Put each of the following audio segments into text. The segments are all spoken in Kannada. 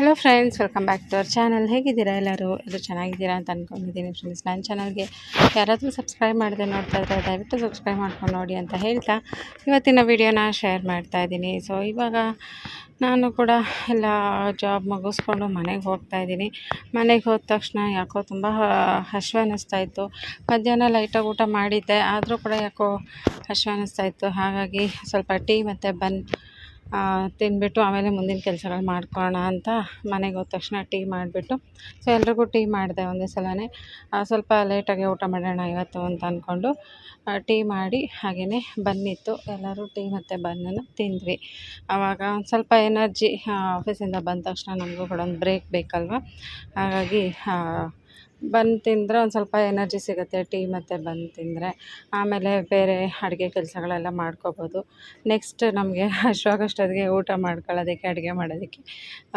Hello friends welcome back to our channel ಹೇಗಿದ್ದೀರಾ ಎಲ್ಲರೂ? ಎಲ್ಲರೂ ಚೆನ್ನಾಗಿದ್ದೀರಾ ಅಂತ ಅಂದ್ಕೊಂಡಿದ್ದೀನಿ ಫ್ರೆಂಡ್ಸ್ ನನ್ನ ಚಾನಲ್ಗೆ ಯಾರಾದರೂ ಸಬ್ಸ್ಕ್ರೈಬ್ ಮಾಡದೆ ನೋಡ್ತಾ ಇದ್ದಾರೆ ದಯವಿಟ್ಟು ಸಬ್ಸ್ಕ್ರೈಬ್ ಮಾಡ್ಕೊಂಡು ನೋಡಿ ಅಂತ ಹೇಳ್ತಾ ಇವತ್ತಿನ ವೀಡಿಯೋನ ಶೇರ್ ಮಾಡ್ತಾ ಇದ್ದೀನಿ. ಸೊ ಇವಾಗ ನಾನು ಕೂಡ ಎಲ್ಲ ಜಾಬ್ ಮುಗಿಸ್ಕೊಂಡು ಮನೆಗೆ ಹೋಗ್ತಾ ಇದ್ದೀನಿ. ಮನೆಗೆ ಹೋದ ತಕ್ಷಣ ಯಾಕೋ ತುಂಬ ಹಶ್ವ ಅನ್ನಿಸ್ತಾ ಇತ್ತು. ಮಧ್ಯಾಹ್ನ ಲೈಟಾಗಿ ಊಟ ಮಾಡಿದ್ದೆ. ಆದರೂ ಕೂಡ ಯಾಕೋ ಹಶ್ವ ಅನ್ನಿಸ್ತಾ ಇತ್ತು. ಹಾಗಾಗಿ ಸ್ವಲ್ಪ ಟೀ ಮತ್ತು ಬನ್ ತಿಂದ್ಬಿಟ್ಟು ಆಮೇಲೆ ಮುಂದಿನ ಕೆಲಸಗಳು ಮಾಡ್ಕೊಳ್ಳೋಣ ಅಂತ ಮನೆಗೆ ಹೋದ ತಕ್ಷಣ ಟೀ ಮಾಡಿಬಿಟ್ಟು. ಸೊ ಎಲ್ರಿಗೂ ಟೀ ಮಾಡಿದೆ ಒಂದೇ ಸಲನೇ. ಸ್ವಲ್ಪ ಲೇಟಾಗಿ ಊಟ ಮಾಡೋಣ ಇವತ್ತು ಅಂತ ಅಂದ್ಕೊಂಡು ಟೀ ಮಾಡಿ ಹಾಗೆಯೇ ಬನ್ನಿತ್ತು ಎಲ್ಲರೂ ಟೀ ಮತ್ತು ಬನ್ನನ್ನು ತಿಂದ್ವಿ. ಆವಾಗ ಒಂದು ಸ್ವಲ್ಪ ಎನರ್ಜಿ ಆಫೀಸಿಂದ ಬಂದ ತಕ್ಷಣ ನಮಗೂ ಕೂಡ ಒಂದು ಬ್ರೇಕ್ ಬೇಕಲ್ವ? ಹಾಗಾಗಿ ಬನ್ ತಿಂದರೆ ಒಂದು ಸ್ವಲ್ಪ ಎನರ್ಜಿ ಸಿಗುತ್ತೆ, ಟೀ ಮತ್ತು ಬನ್ ತಿಂದರೆ. ಆಮೇಲೆ ಬೇರೆ ಅಡುಗೆ ಕೆಲಸಗಳೆಲ್ಲ ಮಾಡ್ಕೊಬೋದು. ನೆಕ್ಸ್ಟ್ ನಮಗೆ ಅಶ್ವಾಗಷ್ಟೊತ್ತಿಗೆ ಊಟ ಮಾಡ್ಕೊಳ್ಳೋದಕ್ಕೆ, ಅಡುಗೆ ಮಾಡೋದಕ್ಕೆ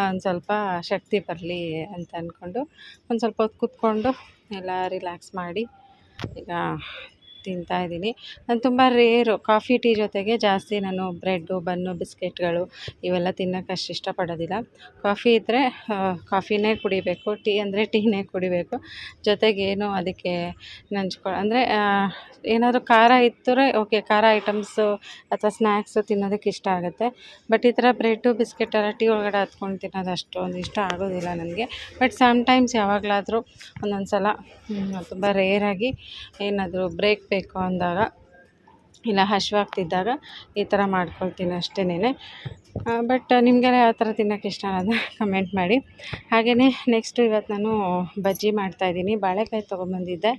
ಒಂದು ಸ್ವಲ್ಪ ಶಕ್ತಿ ಬರಲಿ ಅಂತ ಅಂದ್ಕೊಂಡು ಒಂದು ಸ್ವಲ್ಪ ಹೊತ್ತು ಕೂತ್ಕೊಂಡು ಎಲ್ಲ ರಿಲ್ಯಾಕ್ಸ್ ಮಾಡಿ ಈಗ ತಿಂತಾ ಇದ್ದೀನಿ. ನಾನು ತುಂಬ ರೇರು, ಕಾಫಿ, ಟೀ ಜೊತೆಗೆ ಜಾಸ್ತಿ ನಾನು ಬ್ರೆಡ್ಡು ಬನ್ನು, ಬಿಸ್ಕೆಟ್ಗಳು ಇವೆಲ್ಲ ತಿನ್ನೋಕೆ ಅಷ್ಟು ಇಷ್ಟಪಡೋದಿಲ್ಲ. ಕಾಫಿ ಇದ್ದರೆ ಕಾಫಿನೇ ಕುಡಿಬೇಕು, ಟೀ ಅಂದರೆ ಟೀನೇ ಕುಡಿಬೇಕು. ಜೊತೆಗೇನು ಅದಕ್ಕೆ ನಂಚ್ಕೊ ಅಂದರೆ ಏನಾದರೂ ಖಾರ ಇತ್ತರೆ ಓಕೆ, ಖಾರ ಐಟಮ್ಸು ಅಥವಾ ಸ್ನ್ಯಾಕ್ಸು ತಿನ್ನೋದಕ್ಕೆ ಇಷ್ಟ ಆಗುತ್ತೆ. ಬಟ್ ಈ ಥರ ಬ್ರೆಡ್ಡು, ಬಿಸ್ಕೆಟ್ ಎಲ್ಲ ಟೀ ಒಳಗಡೆ ಹತ್ಕೊಂಡು ತಿನ್ನೋದು ಅಷ್ಟೊಂದು ಇಷ್ಟ ಆಗೋದಿಲ್ಲ ನನಗೆ. ಬಟ್ ಸಮ್ಟೈಮ್ಸ್ ಯಾವಾಗಲಾದರೂ ಒಂದೊಂದು ಸಲ ತುಂಬ ರೇರಾಗಿ ಏನಾದರೂ ಬ್ರೇಕ್ ಬೇಕು ಅಂದಾಗ ಇಲ್ಲ ಹಸಿವಾಗ್ತಿದ್ದಾಗ ಈ ಥರ ಮಾಡ್ಕೊಳ್ತೀನಿ ಅಷ್ಟೇನೆ ಬಟ್ ನಿಮಗೆಲ್ಲ ಯಾವ ಥರ ತಿನ್ನೋಕೆ ಇಷ್ಟ ಅನ್ನೋದನ್ನ ಕಮೆಂಟ್ ಮಾಡಿ. ಹಾಗೆಯೇ ನೆಕ್ಸ್ಟು ಇವತ್ತು ನಾನು ಬಜ್ಜಿ ಮಾಡ್ತಾಯಿದ್ದೀನಿ ಬಾಳೆಕಾಯಿ ತೊಗೊಂಬಂದಿದ್ದೆ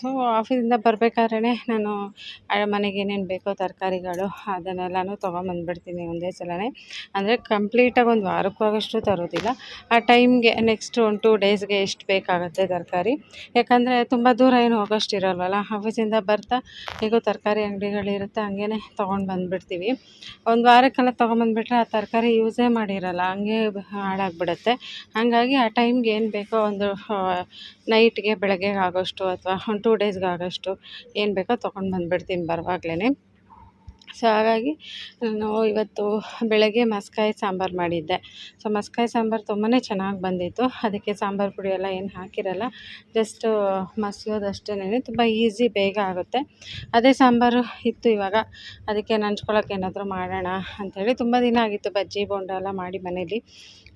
ಸೊ ಆಫೀಸಿಂದ ಬರಬೇಕಾದ್ರೆ ನಾನು ಮನೆಗೆ ಏನೇನು ಬೇಕೋ ತರಕಾರಿಗಳು ಅದನ್ನೆಲ್ಲನೂ ತೊಗೊಂಬಂದ್ಬಿಡ್ತೀನಿ ಒಂದೇ ಸಲನೇ. ಅಂದರೆ ಕಂಪ್ಲೀಟಾಗಿ ಒಂದು ವಾರಕ್ಕೂ ಆಗೋಷ್ಟು ತರೋದಿಲ್ಲ. ಆ ಟೈಮ್ಗೆ ನೆಕ್ಸ್ಟ್ ಒನ್ ಟೂ ಡೇಸ್ಗೆ ಎಷ್ಟು ಬೇಕಾಗುತ್ತೆ ತರಕಾರಿ. ಯಾಕಂದರೆ ತುಂಬ ದೂರ ಏನು ಹೋಗೋಷ್ಟು ಇರೋಲ್ವಲ್ಲ. ಆಫೀಸಿಂದ ಬರ್ತಾ, ಹೇಗೋ ತರಕಾರಿ ಅಂಗಡಿಗಳಿರುತ್ತೆ ಹಂಗೇ ತೊಗೊಂಡು ಬಂದುಬಿಡ್ತೀವಿ ಒಂದು ವಾರಕ್ಕೆಲ್ಲ ತೊಗೊಂಬಂದ್ಬಿಟ್ರೆ ಆ ತರಕಾರಿ ಯೂಸೇ ಮಾಡಿರಲ್ಲ, ಹಂಗೆ ಹಾಳಾಗ್ಬಿಡುತ್ತೆ. ಹಾಗಾಗಿ ಆ ಟೈಮ್ಗೆ ಏನು ಬೇಕೋ ಒಂದು ನೈಟ್ಗೆ ಬೆಳಗ್ಗೆಗೆ ಆಗೋಷ್ಟು ಅಥವಾ ಒಂದು ಟೂ ಡೇಸ್ಗೆ ಆಗೋಷ್ಟು ಏನು ಬೇಕೋ ತೊಗೊಂಡು ಬಂದುಬಿಡ್ತೀನಿ ಬರುವಾಗ್ಲೇ ಸೊ ಹಾಗಾಗಿ ನಾನು ಇವತ್ತು ಬೆಳಗ್ಗೆ ಮಸ್ಕಾಯಿ ಸಾಂಬಾರು ಮಾಡಿದ್ದೆ. ಸೊ ಮಸ್ಕಾಯಿ ಸಾಂಬಾರು ತುಂಬಾ ಚೆನ್ನಾಗಿ ಬಂದಿತ್ತು. ಅದಕ್ಕೆ ಸಾಂಬಾರು ಪುಡಿ ಎಲ್ಲ ಏನು ಹಾಕಿರಲ್ಲ ಜಸ್ಟು ಮಸಿಯೋದಷ್ಟೇ ತುಂಬ ಈಸಿ ಬೇಗ ಆಗುತ್ತೆ. ಅದೇ ಸಾಂಬಾರು ಇತ್ತು ಇವಾಗ. ಅದಕ್ಕೆ ನಂಚ್ಕೊಳ್ಳೋಕೆ ಏನಾದರೂ ಮಾಡೋಣ ಅಂಥೇಳಿ ತುಂಬ ದಿನ ಆಗಿತ್ತು ಬಜ್ಜಿ, ಬೋಂಡ ಎಲ್ಲ ಮಾಡಿ ಮನೇಲಿ.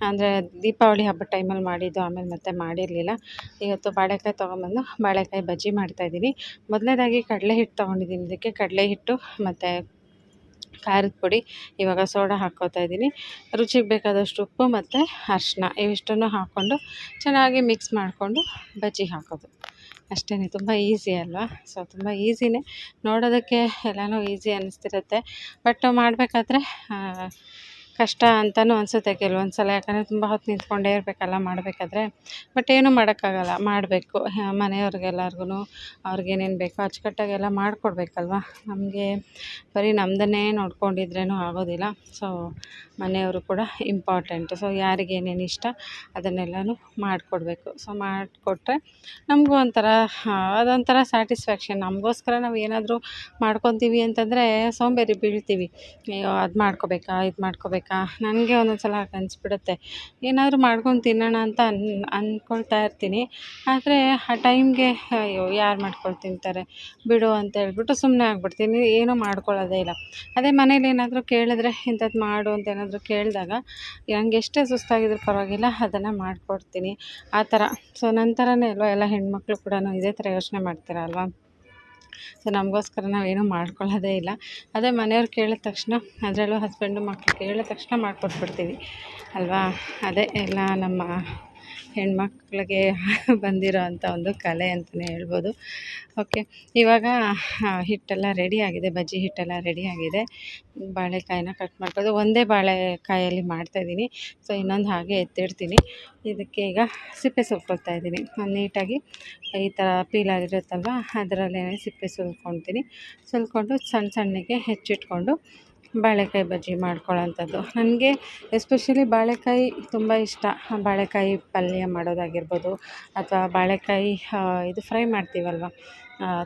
ಅಂದರೆ ದೀಪಾವಳಿ ಹಬ್ಬದ ಟೈಮಲ್ಲಿ ಮಾಡಿದ್ದು, ಆಮೇಲೆ ಮತ್ತೆ ಮಾಡಿರಲಿಲ್ಲ. ಇವತ್ತು ಬಾಳೆಕಾಯಿ ತೊಗೊಂಬಂದು ಬಾಳೆಕಾಯಿ ಬಜ್ಜಿ ಮಾಡ್ತಾಯಿದ್ದೀನಿ ಮೊದಲನೇದಾಗಿ ಕಡಲೆ ಹಿಟ್ಟು ತೊಗೊಂಡಿದ್ದೀನಿ. ಇದಕ್ಕೆ ಕಡಲೆ ಹಿಟ್ಟು ಮತ್ತು ಖಾರದ ಪುಡಿ, ಇವಾಗ ಸೋಡಾ ಹಾಕ್ಕೋತಾ ಇದ್ದೀನಿ. ರುಚಿಗೆ ಬೇಕಾದಷ್ಟು ಉಪ್ಪು ಮತ್ತು ಅರಿಶಿನ ಇವಿಷ್ಟನ್ನು ಹಾಕ್ಕೊಂಡು ಚೆನ್ನಾಗಿ ಮಿಕ್ಸ್ ಮಾಡಿಕೊಂಡು ಬಜ್ಜಿ ಹಾಕೋದು. ಅಷ್ಟೇ ತುಂಬ ಈಸಿ ಅಲ್ವಾ? ಸೊ ತುಂಬ ಈಸಿನೇ ನೋಡೋದಕ್ಕೆ ಎಲ್ಲನೂ ಈಸಿ ಅನ್ನಿಸ್ತಿರುತ್ತೆ ಬಟ್ ಮಾಡಬೇಕಾದ್ರೆ ಕಷ್ಟ ಅಂತಲೂ ಅನಿಸುತ್ತೆ ಕೆಲವೊಂದು ಸಲ ಯಾಕಂದರೆ ತುಂಬ ಹೊತ್ತು ನಿಂತ್ಕೊಂಡೇ ಇರಬೇಕಲ್ಲ ಮಾಡಬೇಕಾದ್ರೆ. ಬಟ್ ಏನೂ ಮಾಡೋಕ್ಕಾಗಲ್ಲ. ಮಾಡಬೇಕು. ಮನೆಯವ್ರಿಗೆಲ್ಲರ್ಗೂ ಅವ್ರಿಗೇನೇನು ಬೇಕೋ ಅಚ್ಚುಕಟ್ಟಾಗೆಲ್ಲ ಮಾಡಿಕೊಡ್ಬೇಕಲ್ವ? ನಮಗೆ ಬರೀ ನಮ್ಮದನ್ನೇ ನೋಡ್ಕೊಂಡಿದ್ರೇನೂ ಆಗೋದಿಲ್ಲ. ಸೊ ಮನೆಯವರು ಕೂಡ ಇಂಪಾರ್ಟೆಂಟ್ ಸೊ ಯಾರಿಗೇನೇನು ಇಷ್ಟ ಅದನ್ನೆಲ್ಲನೂ ಮಾಡಿಕೊಡ್ಬೇಕು. ಸೊ ಮಾಡಿಕೊಟ್ರೆ ನಮಗೂ ಒಂಥರ ಅದೊಂಥರ ಸ್ಯಾಟಿಸ್ಫ್ಯಾಕ್ಷನ್ ನಮಗೋಸ್ಕರ ನಾವು ಏನಾದರೂ ಮಾಡ್ಕೊತೀವಿ ಅಂತಂದರೆ ಸೋಂಬೇರಿ ಬೀಳ್ತೀವಿ. ಅಯ್ಯೋ, ಅದು ಮಾಡ್ಕೋಬೇಕಾ, ಇದು ಮಾಡ್ಕೋಬೇಕಾ ನನಗೆ ಒಂದೊಂದು ಸಲ ಹಾಗೆ ಅನಿಸ್ಬಿಡುತ್ತೆ. ಏನಾದರೂ ಮಾಡ್ಕೊಂಡು ತಿನ್ನೋಣ ಅಂತ ಅನ್ ಅಂದ್ಕೊಳ್ತಾ ಇರ್ತೀನಿ. ಆದರೆ ಆ ಟೈಮ್ಗೆ ಅಯ್ಯೋ, ಯಾರು ಮಾಡ್ಕೊಂಡು ತಿಂತಾರೆ? ಬಿಡು ಅಂತ ಹೇಳ್ಬಿಟ್ಟು ಸುಮ್ಮನೆ ಆಗ್ಬಿಡ್ತೀನಿ. ಏನೂ ಮಾಡ್ಕೊಳ್ಳೋದೇ ಇಲ್ಲ. ಅದೇ ಮನೇಲಿ ಏನಾದರೂ ಕೇಳಿದ್ರೆ ಇಂಥದ್ದು ಮಾಡು ಅಂತ ಏನಾದರೂ ಕೇಳಿದಾಗ, ನಂಗೆ ಎಷ್ಟೇ ಸುಸ್ತಾಗಿದ್ರೂ ಪರವಾಗಿಲ್ಲ, ಅದನ್ನು ಮಾಡಿಕೊಡ್ತೀನಿ. ಆ ಥರ. ಸೊ ನನ್ನ ಥರನೇ ಅಲ್ವಾ? ಎಲ್ಲ ಹೆಣ್ಮಕ್ಳು ಕೂಡ ಇದೇ ಥರ ಯೋಚನೆ ಮಾಡ್ತೀರ ಅಲ್ವಾ? ಸೊ ನಮಗೋಸ್ಕರ ನಾವೇನೂ ಮಾಡ್ಕೊಳ್ಳೋದೇ ಇಲ್ಲ. ಅದೇ ಮನೆಯವ್ರು ಕೇಳಿದ ತಕ್ಷಣ, ಅದರಲ್ಲೂ ಹಸ್ಬೆಂಡು ಮಕ್ಕಳು ಕೇಳಿದ ತಕ್ಷಣ ಮಾಡಿಕೊಟ್ಬಿಡ್ತೀವಿ. ಅಲ್ವಾ? ಅದೇ ಎಲ್ಲ ನಮ್ಮ ಹೆಣ್ಮಕ್ಳಿಗೆ ಬಂದಿರೋ ಅಂಥ ಒಂದು ಕಲೆ ಅಂತಲೇ ಹೇಳ್ಬೋದು. ಓಕೆ ಇವಾಗ ಹಿಟ್ಟೆಲ್ಲ ಆಗಿದೆ, ಬಜ್ಜಿ ಹಿಟ್ಟೆಲ್ಲ ಆಗಿದೆ. ಬಾಳೆಕಾಯಿನ ಕಟ್ ಮಾಡ್ಬೋದು. ಒಂದೇ ಬಾಳೆಕಾಯಲ್ಲಿ ಮಾಡ್ತಾಯಿದ್ದೀನಿ ಸೊ ಇನ್ನೊಂದು ಹಾಗೆ ಎತ್ತಿಡ್ತೀನಿ. ಇದಕ್ಕೆ ಈಗ ಸಿಪ್ಪೆ ಸುಲ್ಕೊಳ್ತಾ ಇದ್ದೀನಿ. ನೀಟಾಗಿ ಈ ಥರ ಪೀಲಾಗಿರುತ್ತಲ್ವ ಅದರಲ್ಲೇ ಸಿಪ್ಪೆ ಸುಲ್ಕೊಳ್ತೀನಿ. ಸುಲ್ಕೊಂಡು ಸಣ್ಣ ಸಣ್ಣಗೆ ಹೆಚ್ಚಿಟ್ಕೊಂಡು ಬಾಳೆಕಾಯಿ ಬಜ್ಜಿ ಮಾಡ್ಕೊಳ್ಳೋಂಥದ್ದು. ನನಗೆ ಎಸ್ಪೆಷಲಿ ಬಾಳೆಕಾಯಿ ತುಂಬ ಇಷ್ಟ. ಬಾಳೆಕಾಯಿ ಪಲ್ಯ ಮಾಡೋದಾಗಿರ್ಬೋದು ಅಥವಾ ಬಾಳೆಕಾಯಿ ಇದು ಫ್ರೈ ಮಾಡ್ತೀವಲ್ವ?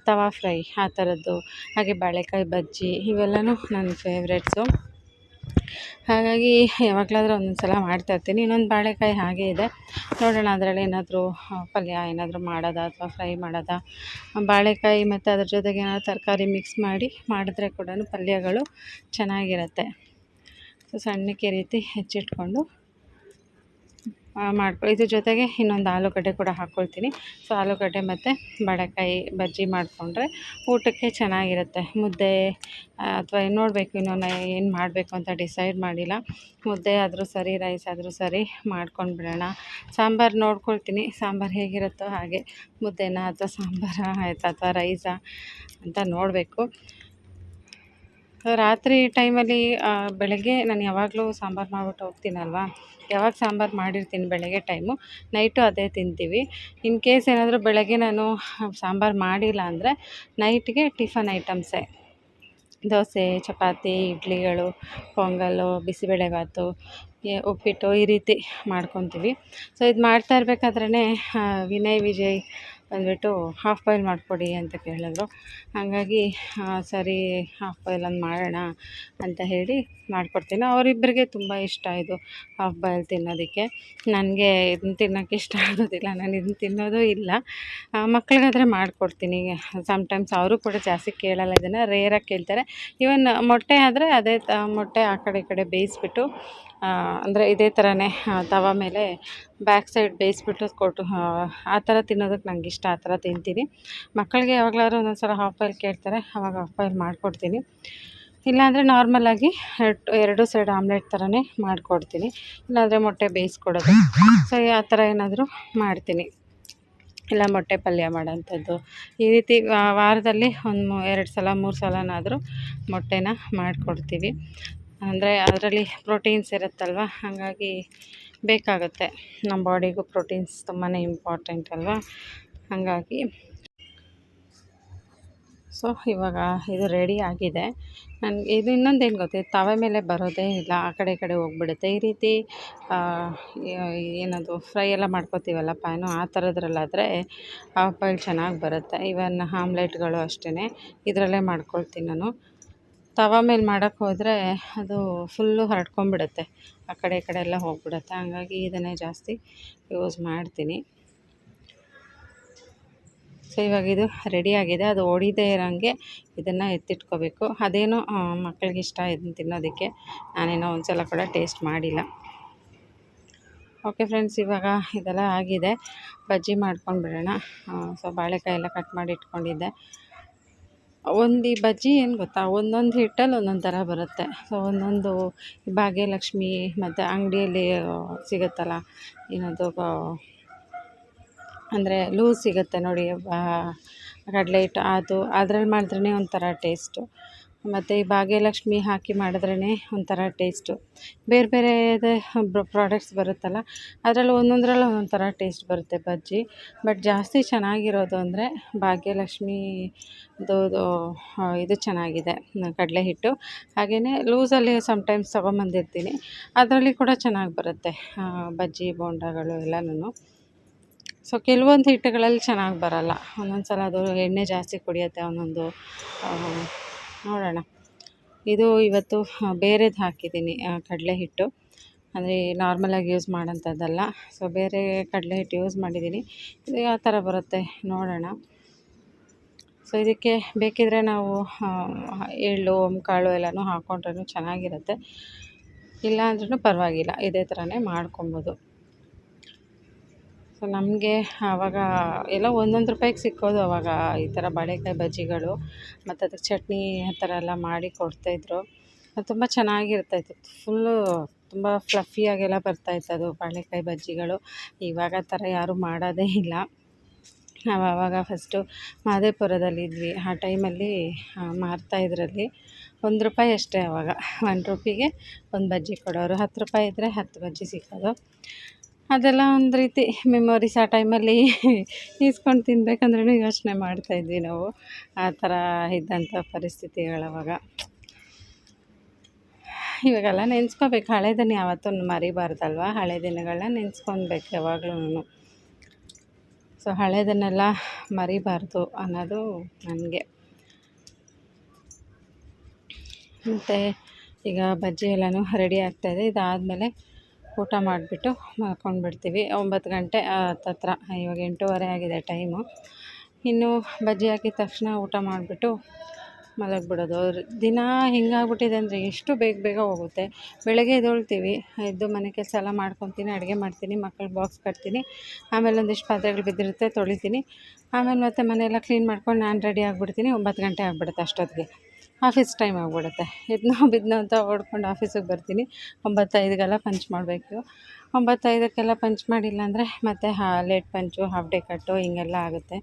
ತವಾ ಫ್ರೈ ಆ ಥರದ್ದು. ಹಾಗೆ ಬಾಳೆಕಾಯಿ ಬಜ್ಜಿ ಇವೆಲ್ಲವೂ ನನ್ನ ಫೇವ್ರೆಟ್ಸು. ಹಾಗಾಗಿ ಯಾವಾಗಲಾದ್ರೂ ಒಂದೊಂದು ಸಲ ಮಾಡ್ತಾಯಿರ್ತೀನಿ ಇನ್ನೊಂದು ಬಾಳೆಕಾಯಿ ಹಾಗೇ ಇದೆ. ನೋಡೋಣ ಅದರಲ್ಲಿ ಏನಾದರೂ ಪಲ್ಯ ಏನಾದರೂ ಮಾಡೋದಾ ಅಥವಾ ಫ್ರೈ ಮಾಡೋದಾ? ಬಾಳೆಕಾಯಿ ಮತ್ತು ಅದ್ರ ಜೊತೆಗೆ ಏನಾದರೂ ತರಕಾರಿ ಮಿಕ್ಸ್ ಮಾಡಿ ಮಾಡಿದ್ರೆ ಕೂಡ ಪಲ್ಯಗಳು ಚೆನ್ನಾಗಿರುತ್ತೆ. ಸೊ ಸಣ್ಣಕ್ಕೆ ರೀತಿ ಹೆಚ್ಚಿಟ್ಕೊಂಡು ಮಾಡ್ಕೊ ಇದ್ರ ಜೊತೆಗೆ ಇನ್ನೊಂದು ಆಲೂಗಡ್ಡೆ ಕೂಡ ಹಾಕ್ಕೊಳ್ತೀನಿ ಸೊ ಆಲೂಗಡ್ಡೆ ಮತ್ತು ಬಾಳೆಕಾಯಿ ಬಜ್ಜಿ ಮಾಡಿಕೊಂಡ್ರೆ ಊಟಕ್ಕೆ ಚೆನ್ನಾಗಿರುತ್ತೆ. ಮುದ್ದೆ ಅಥವಾ ಏನು ನೋಡಬೇಕು ಇನ್ನೂ ಏನು ಮಾಡಬೇಕು ಅಂತ ಡಿಸೈಡ್ ಮಾಡಿಲ್ಲ. ಮುದ್ದೆ ಆದರೂ ಸರಿ, ರೈಸ್ ಆದರೂ ಸರಿ ಮಾಡ್ಕೊಂಡು ಬಿಡೋಣ ಸಾಂಬಾರು ನೋಡ್ಕೊಳ್ತೀನಿ. ಸಾಂಬಾರು ಹೇಗಿರುತ್ತೋ ಹಾಗೆ. ಮುದ್ದೆನ ಅಥವಾ ಸಾಂಬಾರಾ, ಆಯ್ತಾ? ಅಥವಾ ರೈಸಾ ಅಂತ ನೋಡಬೇಕು. ರಾತ್ರಿ ಟೈಮಲ್ಲಿ ಬೆಳಗ್ಗೆ ನಾನು ಯಾವಾಗಲೂ ಸಾಂಬಾರು ಮಾಡಿಬಿಟ್ಟು ಹೋಗ್ತೀನಲ್ವಾ? ಯಾವಾಗ ಸಾಂಬಾರು ಮಾಡಿರ್ತೀನಿ ಬೆಳಗ್ಗೆ ಟೈಮು ನೈಟು ಅದೇ ತಿಂತೀವಿ. ಇನ್ ಕೇಸ್ ಏನಾದರೂ ಬೆಳಗ್ಗೆ ನಾನು ಸಾಂಬಾರು ಮಾಡಿಲ್ಲ ಅಂದರೆ ನೈಟ್ಗೆ ಟಿಫನ್ ಐಟಮ್ಸೇ ದೋಸೆ, ಚಪಾತಿ, ಇಡ್ಲಿಗಳು ಪೊಂಗಲ್ಲು ಬಿಸಿಬೇಳೆಬಾತು ಉಪ್ಪಿಟ್ಟು ಈ ರೀತಿ ಮಾಡ್ಕೊತೀವಿ. ಸೊ ಇದು ಮಾಡ್ತಾ ಇರಬೇಕಾದ್ರೆ ವಿನಯ್, ವಿಜಯ್ ಬಂದುಬಿಟ್ಟು ಹಾಫ್ ಬಾಯ್ಲ್ ಮಾಡಿಕೊಡಿ ಅಂತ ಕೇಳಿದ್ರು. ಹಾಗಾಗಿ ಸರಿ ಹಾಫ್ ಬಾಯ್ಲ್ ಒಂದು ಮಾಡೋಣ ಅಂತ ಹೇಳಿ ಮಾಡಿಕೊಡ್ತೀನಿ. ಅವರಿಬ್ಬರಿಗೆ ತುಂಬ ಇಷ್ಟ ಇದು ಹಾಫ್ ಬಾಯ್ಲ್ ತಿನ್ನೋದಕ್ಕೆ. ನನಗೆ ಇದನ್ನ ತಿನ್ನೋಕ್ಕೆ ಇಷ್ಟ ಆಗೋದಿಲ್ಲ, ನಾನು ಇದನ್ನ ತಿನ್ನೋದು ಇಲ್ಲ. ಮಕ್ಕಳಿಗಾದರೆ ಮಾಡಿಕೊಡ್ತೀನಿ. ಸಮ್ಟೈಮ್ಸ್ ಅವರು ಕೂಡ ಜಾಸ್ತಿ ಕೇಳಲ್ಲ, ಇದನ್ನು ರೇರಾಗಿ ಕೇಳ್ತಾರೆ. ಈವನ್ ಮೊಟ್ಟೆ ಆದರೆ ಅದೇ ಮೊಟ್ಟೆ ಆ ಕಡೆ ಈ ಕಡೆ ಬೇಯಿಸ್ಬಿಟ್ಟು ಅಂದರೆ ಇದೇ ಥರನೇ ತವ ಮೇಲೆ ಬ್ಯಾಕ್ ಸೈಡ್ ಬೇಯಿಸ್ಬಿಟ್ಟು ಕೊಟ್ಟು, ಆ ಥರ ತಿನ್ನೋದಕ್ಕೆ ನನಗೆ ಇಷ್ಟ, ಆ ಥರ ತಿಂತೀನಿ. ಮಕ್ಕಳಿಗೆ ಯಾವಾಗಲಾದ್ರೂ ಒಂದೊಂದು ಸಲ ಹಾಫ್ ಬಾಯ್ಲ್ ಕೇಳ್ತಾರೆ ಆವಾಗ ಹಾಫ್ ಬಾಯ್ಲ್ ಮಾಡಿಕೊಡ್ತೀನಿ. ಇಲ್ಲಾಂದರೆ ನಾರ್ಮಲಾಗಿ ಎರಡು ಎರಡು ಸೈಡ್ ಆಮ್ಲೆಟ್ ಥರನೇ ಮಾಡಿಕೊಡ್ತೀನಿ. ಇಲ್ಲಾಂದರೆ ಮೊಟ್ಟೆ ಬೇಯಿಸ್ಕೊಡೋದು. ಸೊ ಆ ಥರ ಏನಾದರೂ ಮಾಡ್ತೀನಿ. ಇಲ್ಲ, ಮೊಟ್ಟೆ ಪಲ್ಯ ಮಾಡೋಂಥದ್ದು. ಈ ರೀತಿ ವಾರದಲ್ಲಿ ಒಂದು ಎರಡು ಸಲ, ಮೂರು ಸಲನಾದರೂ ಮೊಟ್ಟೆನ ಮಾಡಿಕೊಡ್ತೀವಿ. ಅಂದರೆ ಅದರಲ್ಲಿ ಪ್ರೋಟೀನ್ಸ್ ಇರುತ್ತಲ್ವ? ಹಾಗಾಗಿ ಬೇಕಾಗುತ್ತೆ. ನಮ್ಮ ಬಾಡಿಗೂ ಪ್ರೋಟೀನ್ಸ್ ತುಂಬಾ ಇಂಪಾರ್ಟೆಂಟ್ ಅಲ್ವಾ? ಹಾಗಾಗಿ ಸೊ, ಇವಾಗ ಇದು ರೆಡಿ ಆಗಿದೆ. ನನಗೆ ಇದು ಇನ್ನೊಂದು ಏನು ಗೊತ್ತಿತ್ತು ತವೆ ಮೇಲೆ ಬರೋದೇ ಇಲ್ಲ. ಆ ಕಡೆ ಈ ಕಡೆ ಹೋಗ್ಬಿಡುತ್ತೆ. ಈ ರೀತಿ ಏನದು, ಫ್ರೈ ಎಲ್ಲ ಮಾಡ್ಕೋತೀವಲ್ಲ ಪ್ಯಾನು, ಆ ಥರದ್ರಲ್ಲಾದರೆ ಆ ಪೈಲ್ ಚೆನ್ನಾಗಿ ಬರುತ್ತೆ. ಇವನ್ ಆಮ್ಲೆಟ್ಗಳು ಅಷ್ಟೇ ಇದರಲ್ಲೇ ಮಾಡ್ಕೊಳ್ತೀನಿ ನಾನು. ತವ ಮೇಲೆ ಮಾಡೋಕ್ಕೆ ಹೋದರೆ ಅದು ಫುಲ್ಲು ಹರಡ್ಕೊಂಬಿಡುತ್ತೆ ಆ ಕಡೆ ಈ ಕಡೆ ಎಲ್ಲ ಹೋಗ್ಬಿಡುತ್ತೆ. ಹಂಗಾಗಿ ಇದನ್ನೇ ಜಾಸ್ತಿ ಯೂಸ್ ಮಾಡ್ತೀನಿ. ಸೊ ಇವಾಗ ಇದು ರೆಡಿಯಾಗಿದೆ ಅದು ಒಡಿದೇ ಇರೋಂಗೆ ಇದನ್ನು ಎತ್ತಿಟ್ಕೋಬೇಕು. ಅದೇನೋ ಮಕ್ಕಳಿಗೆ ಇಷ್ಟ ಇದನ್ನು ತಿನ್ನೋದಕ್ಕೆ ನಾನೇನೋ ಒಂದು ಸಲ ಕೂಡ ಟೇಸ್ಟ್ ಮಾಡಿಲ್ಲ. ಓಕೆ ಫ್ರೆಂಡ್ಸ್ ಇವಾಗ ಇದೆಲ್ಲ ಆಗಿದೆ. ಬಜ್ಜಿ ಮಾಡ್ಕೊಂಡು ಬಿಡೋಣ ಸೊ ಬಾಳೆಕಾಯಿ ಎಲ್ಲ ಕಟ್ ಮಾಡಿ ಇಟ್ಕೊಂಡಿದ್ದೆ. ಒಂದು ಈ ಬಜ್ಜಿ ಏನು ಗೊತ್ತಾ? ಒಂದೊಂದು ಹಿಟ್ಟಲ್ಲಿ ಒಂದೊಂದು ಥರ ಬರುತ್ತೆ. ಸೊ ಒಂದೊಂದು ಭಾಗ್ಯಲಕ್ಷ್ಮಿ ಮತ್ತು ಅಂಗಡಿಯಲ್ಲಿ ಸಿಗುತ್ತಲ್ಲ? ಏನದು ಅಂದರೆ ಲೂಸ್ ಸಿಗುತ್ತೆ ನೋಡಿ ಕಡಲೆ ಹಿಟ್ಟು. ಅದು, ಅದ್ರಲ್ಲಿ ಮಾಡಿದ್ರೇ ಒಂಥರ ಟೇಸ್ಟು ಮತ್ತು ಈ ಭಾಗ್ಯಲಕ್ಷ್ಮಿ ಹಾಕಿ ಮಾಡಿದ್ರೇ ಒಂಥರ ಟೇಸ್ಟು. ಬೇರೆ ಬೇರೆ ಪ್ರಾಡಕ್ಟ್ಸ್ ಬರುತ್ತಲ್ಲ, ಅದರಲ್ಲಿ ಒಂದೊಂದರಲ್ಲಿ ಒಂದೊಂದು ಥರ ಟೇಸ್ಟ್ ಬರುತ್ತೆ ಬಜ್ಜಿ. ಬಟ್ ಜಾಸ್ತಿ ಚೆನ್ನಾಗಿರೋದು ಅಂದರೆ ಭಾಗ್ಯಲಕ್ಷ್ಮೀದು ಇದು ಚೆನ್ನಾಗಿದೆ, ಕಡಲೆ ಹಿಟ್ಟು. ಹಾಗೆಯೇ ಲೂಸಲ್ಲಿ ಸಮ್ಟೈಮ್ಸ್ ತೊಗೊಂಬಂದಿರ್ತೀನಿ. ಅದರಲ್ಲಿ ಕೂಡ ಚೆನ್ನಾಗಿ ಬರುತ್ತೆ ಬಜ್ಜಿ, ಬೋಂಡಾಗಳು ಎಲ್ಲನೂ ಸೊ ಕೆಲವೊಂದು ಹಿಟ್ಟುಗಳಲ್ಲಿ ಚೆನ್ನಾಗಿ ಬರೋಲ್ಲ. ಒಂದೊಂದು ಸಲ ಅದು ಎಣ್ಣೆ ಜಾಸ್ತಿ ಕುಡಿಯುತ್ತೆ, ಒಂದೊಂದು ನೋಡೋಣ. ಇದು ಇವತ್ತು ಬೇರೆದು ಹಾಕಿದ್ದೀನಿ ಕಡಲೆ ಹಿಟ್ಟು. ಅಂದರೆ ನಾರ್ಮಲಾಗಿ ಯೂಸ್ ಮಾಡೋಂಥದ್ದಲ್ಲ ಸೊ ಬೇರೆ ಕಡಲೆ ಹಿಟ್ಟು ಯೂಸ್ ಮಾಡಿದ್ದೀನಿ. ಇದು ಯಾವ ಥರ ಬರುತ್ತೆ ನೋಡೋಣ. ಸೊ ಇದಕ್ಕೆ ಬೇಕಿದ್ದರೆ ನಾವು ಎಳ್ಳು ಕಾಳು ಎಲ್ಲನೂ ಹಾಕ್ಕೊಂಡ್ರೂ ಚೆನ್ನಾಗಿರುತ್ತೆ. ಇಲ್ಲ ಅಂದ್ರೂ ಪರವಾಗಿಲ್ಲ. ಇದೇ ಥರನೇ ಮಾಡ್ಕೊಬೋದು. ಸೊ ನಮಗೆ ಆವಾಗ ಎಲ್ಲ ಒಂದೊಂದು ರೂಪಾಯಿಗೆ ಸಿಕ್ಕೋದು ಆವಾಗ ಈ ಥರ ಬಾಳೆಕಾಯಿ ಬಜ್ಜಿಗಳು, ಮತ್ತು ಅದಕ್ಕೆ ಚಟ್ನಿ ಆ ಥರ ಎಲ್ಲ ಮಾಡಿ ಕೊಡ್ತಾಯಿದ್ರು ತುಂಬ ಚೆನ್ನಾಗಿರ್ತಾಯಿತ್ತು ಫುಲ್ಲು ತುಂಬ ಫ್ಲಫಿಯಾಗೆಲ್ಲ ಬರ್ತಾಯಿತ್ತು ಅದು ಬಾಳೆಕಾಯಿ ಬಜ್ಜಿಗಳು. ಇವಾಗ ಆ ಥರ ಯಾರೂ ಮಾಡೋದೇ ಇಲ್ಲ. ನಾವು ಆವಾಗ ಫಸ್ಟು ಇದ್ವಿ. ಆ ಟೈಮಲ್ಲಿ ಮಾರ್ತಾಯಿದ್ರಲ್ಲಿ ಒಂದು ರೂಪಾಯಿ ಅಷ್ಟೇ ಆವಾಗ. ಒನ್ ರುಪಿಗೆ ಒಂದು ಬಜ್ಜಿ ಕೊಡೋರು. ಹತ್ತು ರೂಪಾಯಿ ಇದ್ದರೆ ಹತ್ತು ಬಜ್ಜಿ ಸಿಕ್ಕೋದು. ಅದೆಲ್ಲ ಒಂದು ರೀತಿ ಮೆಮೊರೀಸ್ ಆ ಟೈಮಲ್ಲಿ ಈಸ್ಕೊಂಡು ತಿನ್ಬೇಕಂದ್ರೂ ಯೋಚನೆ ಮಾಡ್ತಾಯಿದ್ವಿ ನಾವು. ಆ ಥರ ಇದ್ದಂಥ ಪರಿಸ್ಥಿತಿಗಳವಾಗ ಇವಾಗೆಲ್ಲ ನೆನೆಸ್ಕೋಬೇಕು. ಹಳೆದನ್ನು ಯಾವತ್ತೂ ಮರಿಬಾರ್ದಲ್ವ? ಹಳೆ ದಿನಗಳನ್ನ ನೆನೆಸ್ಕೊಬೇಕು ಯಾವಾಗ್ಲೂ ಸೊ ಹಳೆದನ್ನೆಲ್ಲ ಮರಿಬಾರ್ದು ಅನ್ನೋದು ನನಗೆ. ಮತ್ತು ಈಗ ಬಜ್ಜಿ ಎಲ್ಲನೂ ರೆಡಿ ಆಗ್ತಾಯಿದೆ ಇದಾದಮೇಲೆ ಊಟ ಮಾಡಿಬಿಟ್ಟು ಮಲ್ಕೊಂಡ್ಬಿಡ್ತೀವಿ. ಒಂಬತ್ತು ಗಂಟೆ ಹತ್ತತ್ರ. ಇವಾಗ ಎಂಟೂವರೆ ಆಗಿದೆ ಟೈಮು. ಇನ್ನು ಬಜ್ಜಿ ಹಾಕಿದ ತಕ್ಷಣ ಊಟ ಮಾಡಿಬಿಟ್ಟು ಮಲಗಿಬಿಡೋದು. ದಿನ ಹಿಂಗಾಗ್ಬಿಟ್ಟಿದೆ ಅಂದರೆ ಎಷ್ಟು ಬೇಗ ಬೇಗ ಹೋಗುತ್ತೆ. ಬೆಳಗ್ಗೆ ಎದ್ದೊಳ್ತೀವಿ. ಎದ್ದು ಮನೆ ಕೆಲಸ ಎಲ್ಲ ಮಾಡ್ಕೊತೀನಿ, ಅಡುಗೆ ಮಾಡ್ತೀನಿ ಮಕ್ಕಳು ಬಾಕ್ಸ್ ಕಟ್ತೀನಿ. ಆಮೇಲೆ ಒಂದಿಷ್ಟು ಪಾತ್ರೆಗಳು ಬಿದ್ದಿರುತ್ತೆ, ತೊಳಿತೀನಿ. ಆಮೇಲೆ ಮತ್ತೆ ಮನೆಯೆಲ್ಲ ಕ್ಲೀನ್ ಮಾಡ್ಕೊಂಡು ನಾನು ರೆಡಿ ಆಗಿಬಿಡ್ತೀನಿ. ಒಂಬತ್ತು ಗಂಟೆ ಆಗಿಬಿಡುತ್ತೆ ಅಷ್ಟೊತ್ತಿಗೆ. ಆಫೀಸ್ ಟೈಮ್ ಆಗಿಬಿಡುತ್ತೆ. ಎದ್ನೋ ಬಿದ್ನೋ ಅಂತ ಓಡ್ಕೊಂಡು ಆಫೀಸಿಗೆ ಬರ್ತೀನಿ. ಒಂಬತ್ತೈದಕ್ಕೆಲ್ಲ ಪಂಚ್ ಮಾಡಬೇಕು. ಒಂಬತ್ತೈದಕ್ಕೆಲ್ಲ ಪಂಚ್ ಮಾಡಿಲ್ಲ ಅಂದರೆ ಮತ್ತೆ ಲೇಟ್ ಪಂಚು ಹಾಫ್ ಡೇ ಕಟ್ಟು ಹಿಂಗೆಲ್ಲ ಆಗುತ್ತೆ.